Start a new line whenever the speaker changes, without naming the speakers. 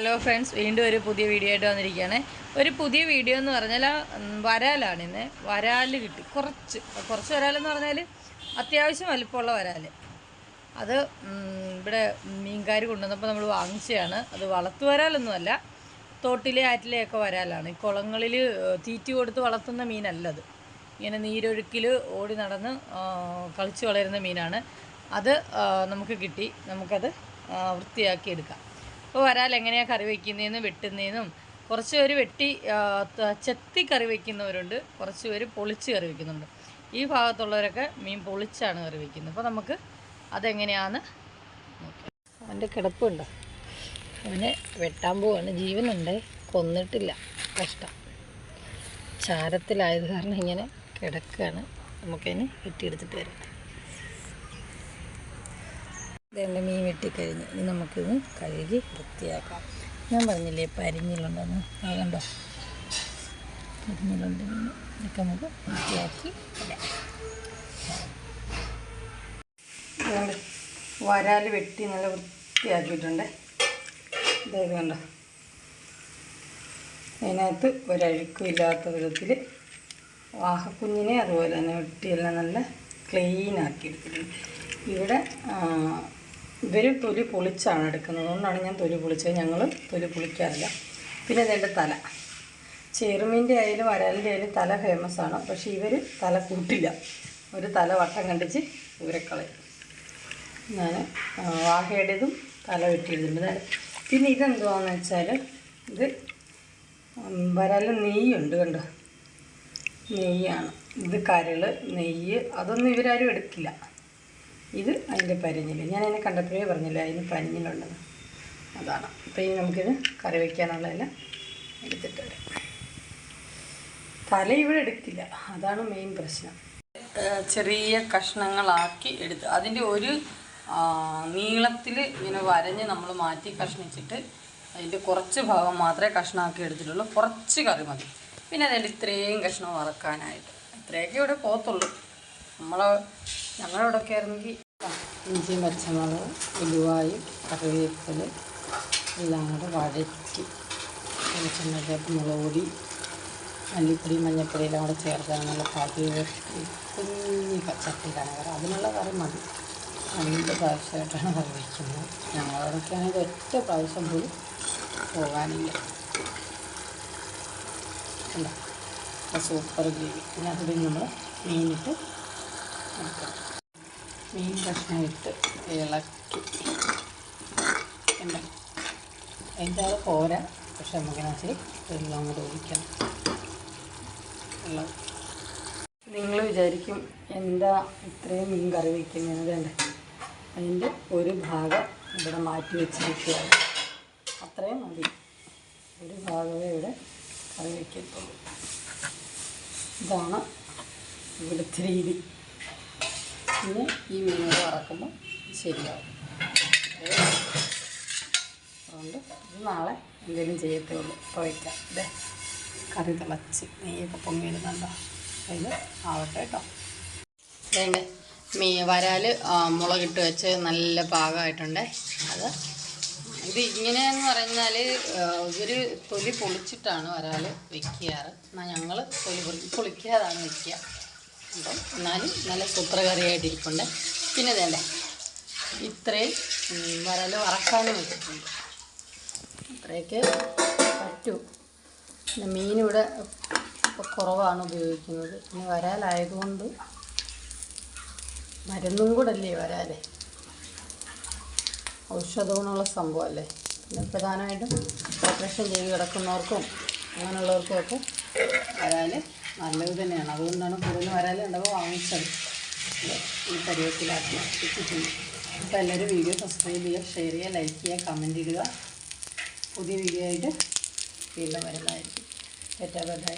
Hello friends വീണ്ടും ഒരു പുതിയ വീഡിയോ ആയിട്ട് വന്നിരിക്കുകയാണ്. ഒരു പുതിയ വീഡിയോ എന്ന് പറഞ്ഞാൽ വരാലാണ് ഇന്ന്. വരാൽ കിട്ടി. കുറച്ച് കുറച്ച് വരാലെന്ന് പറഞ്ഞാൽ അത്യാവശ്യം വലിപ്പമുള്ള വരാൽ. അത് ഇവിടെ മീൻകാർ കൊണ്ടുവന്നപ്പോൾ നമ്മൾ വാങ്ങിച്ചതാണ്. അത് വളർത്തു വരാലൊന്നുമല്ല തോട്ടിലെ ആറ്റിലെയൊക്കെ വരാലാണ്. ഈ കുളങ്ങളിൽ തീറ്റി കൊടുത്ത് വളർത്തുന്ന മീനല്ല അത് ഇങ്ങനെ നീരൊഴുക്കിൽ ഓടി നടന്ന് കളിച്ചു വളരുന്ന മീനാണ്. അത് നമുക്ക് കിട്ടി. നമുക്കത് വൃത്തിയാക്കി എടുക്കാം വരാൽ എങ്ങനെയാണ് കറി വയ്ക്കുന്നതെന്നും വെട്ടുന്നതെന്നും കുറച്ച് പേര് വെട്ടി ചെത്തി കറി വയ്ക്കുന്നവരുണ്ട് കുറച്ച് പേര് പൊളിച്ച് കറി വയ്ക്കുന്നുണ്ട് ഈ ഭാഗത്തുള്ളവരൊക്കെ മീൻ പൊളിച്ചാണ് കറി വയ്ക്കുന്നത് അപ്പോൾ നമുക്ക് അതെങ്ങനെയാണെന്ന് നോക്കാം. അവന്റെ കിടപ്പുണ്ട്? അവനെ വെട്ടാൻ പോവാണ്. ജീവനുണ്ട്. കൊന്നിട്ടില്ല. കഷ്ടം. ചാരത്തിലായത് കാരണം ഇങ്ങനെ കിടക്കുകയാണ് നമുക്കതിന് വെട്ടിയെടുത്തിട്ട് വരാം ഇതെന്റെ മീൻ വെട്ടിക്കഴിഞ്ഞ് ഇനി നമുക്കിത് കഴുകി വൃത്തിയാക്കാം. ഞാൻ പറഞ്ഞില്ലേ പരിഞ്ഞിലുണ്ടെന്ന്. ആകണ്ടോ കണ്ടോ? പരിഞ്ഞിലുണ്ട് ഇതൊക്കെ നമുക്ക് വൃത്തിയാക്കി വരാൽ വെട്ടി നല്ല വൃത്തിയാക്കിയിട്ടുണ്ട്. ഇതൊക്കെ കണ്ടോ? അതിനകത്ത് ഒരഴുക്കില്ലാത്ത വിധത്തിൽ വാഹക്കുഞ്ഞിനെ അതുപോലെ തന്നെ വെട്ടിയെല്ലാം നല്ല ക്ലീനാക്കി എടുത്തിട്ടുണ്ട്. ഇവിടെ ഇവർ തൊലി പൊളിച്ചാണ് എടുക്കുന്നത്. അതുകൊണ്ടാണ് ഞാൻ തൊലി പൊളിച്ചത്. ഞങ്ങൾ തൊലി പൊളിക്കാറില്ല. പിന്നെ ഇതിന്റെ തല. ചെറുമീന്റെ ആയാലും വരാലിന്റെ ആയാലും തല ഫേമസ് ആണ്. പക്ഷേ ഇവർ തല കൂട്ടില്ല. ഒരു തല വട്ടം കണ്ടിച്ച് ഊരക്കളയും ഞാൻ വാഹയുടേതും തല വെട്ടിയിടുന്നുണ്ട് ദേ. പിന്നെ ഇതെന്തുവാന്ന് വെച്ചാൽ ഇത് വരാൽ നെയ്യുണ്ട് കണ്ടോ? നെയ്യാണ്. ഇത് കരൾ നെയ്യ് അതൊന്നും ഇവരാരും എടുക്കില്ല. ഇത് അതിന്റെ പരിഞ്ഞിൽ ഞാൻ അതിനെ കണ്ടപ്പോഴേ പറഞ്ഞില്ല അതിന് പരിഞ്ഞിലുണ്ടെന്ന് അതാണ്. അപ്പോൾ ഇനി നമുക്കിത് കറി വയ്ക്കാനുള്ളതെല്ലാം എടുത്തിട്ട് വരാം. തല ഇവിടെ എടുക്കില്ല അതാണ് മെയിൻ പ്രശ്നം. ചെറിയ കഷ്ണങ്ങളാക്കി എടുത്ത് അതിന്റെ ഒരു നീളത്തിൽ ഇങ്ങനെ വരഞ്ഞ് നമ്മൾ മാറ്റി കഷ്ണിച്ചിട്ട് അതിന്റെ കുറച്ച് ഭാഗം മാത്രമേ കഷ്ണമാക്കി എടുത്തിട്ടുള്ളൂ. കുറച്ച് കറി മതി. പിന്നെ അതിന്റെ ഇത്രയും കഷ്ണം വറക്കാനായിട്ട്. ഇത്രയൊക്കെ ഇവിടെ പോകത്തുള്ളൂ. നമ്മളെ ഞങ്ങളുടെ ഒക്കെ ആയിരുന്നെങ്കിൽ ഇഞ്ചിയും പച്ചമുളക് ഉലുവായും കറിവേപ്പില എല്ലാം കൂടെ വഴറ്റി വെളിച്ചെണ്ണയ്ക്കകത്ത് മുളക് പൊടി മല്ലിപ്പൊടി മഞ്ഞൾപ്പൊടി എല്ലാം കൂടെ ചേർത്താണ് നല്ല വെട്ടി കുഞ്ഞി ചട്ടിയിലാണ് കറി അതിനുള്ള കറി മതി. രണ്ട് പ്രാവശ്യമായിട്ടാണ് കറി വയ്ക്കുന്നത് ഞങ്ങളോടൊക്കെ ആണെങ്കിൽ ഒറ്റ പ്രാവശ്യം പോലും പോകാനില്ല. അല്ല സൂപ്പർ ഗ്രേവി. പിന്നെ അതിൽ നമ്മൾ മീനിട്ട് എടുക്കണം മീൻ കഷ്ണം ഇട്ട് ഇളക്കി. എന്താ അതിന്റെ അത് പോരാ. പക്ഷെ നമുക്കിനകത്ത് വെള്ളം കൂടെ ഒഴിക്കണം. വെള്ളം. നിങ്ങൾ വിചാരിക്കും എന്താ ഇത്രയും മീൻ കറി വയ്ക്കുന്നത് അതിന്റെ ഒരു ഭാഗം ഇവിടെ മാറ്റി വെച്ചിരിക്കുകയാണ് അത്രയും മതി. ഒരു ഭാഗമേ ഇവിടെ കറി വയ്ക്കത്തുള്ളൂ. ഇതാണ് ഇവിടുത്തെ രീതി. പിന്നെ ഈ മീനുകൾ വറക്കുമ്പോൾ ശരിയാവും. അതുകൊണ്ട് നാളെ എന്തെങ്കിലും ചെയ്യത്തേ ഉള്ളൂ ഇപ്പോൾ വയ്ക്കാം ഇതേ കറി തിളച്ച്. നെയ്യൊക്കെ പൊങ്ങി വരുന്നുണ്ടോ അതിൽ ആവട്ടെ കേട്ടോ. വേണ്ടേ മീ വരാൽ മുളകിട്ട് വെച്ച് നല്ല പാകമായിട്ടുണ്ട്. അത് ഇത് ഇങ്ങനെയെന്ന് പറഞ്ഞാൽ ഒരു തൊലി പൊളിച്ചിട്ടാണ് വരാൽ വെക്കാറ്. എന്നാൽ ഞങ്ങൾ തൊലി പൊളി പൊളിക്കാതാണ് വെക്കുക. അപ്പം എന്നാലും നല്ല സൂപ്പർ കറിയായിട്ടിരിപ്പുണ്ട് പിന്നെ വേണ്ടേ ഇത്രയും വരൽ വറക്കാനും വെച്ചിട്ടുണ്ട്. അത്രയ്ക്ക് പറ്റൂ. പിന്നെ മീനിവിടെ കുറവാണ് ഉപയോഗിക്കുന്നത്. പിന്നെ വരാലായതുകൊണ്ട് മരുന്നും കൂടെ അല്ലേ വരാലേ? ഔഷധഗുണമുള്ള സംഭവമല്ലേ പിന്നെ പ്രധാനമായിട്ടും ഓപ്പറേഷൻ ചെയ്ത് കിടക്കുന്നവർക്കും അങ്ങനെയുള്ളവർക്കും ഒക്കെ വരാൽ നല്ലത് തന്നെയാണ്. അതുകൊണ്ടാണ് കൂടുതൽ വരാൽ ഉണ്ടാവുക വാങ്ങിച്ചത്. ഈ കരിവേപ്പിലാക്കി ഇട്ടിട്ടുണ്ട് അപ്പോൾ എല്ലാവരും വീഡിയോ സബ്സ്ക്രൈബ് ചെയ്യുക ഷെയർ ചെയ്യുക ലൈക്ക് ചെയ്യുക കമന്റ് ഇടുക. പുതിയ വീഡിയോ ആയിട്ട് വീണ്ടും വരുന്നതായിരിക്കും ഏറ്റവും ബൈ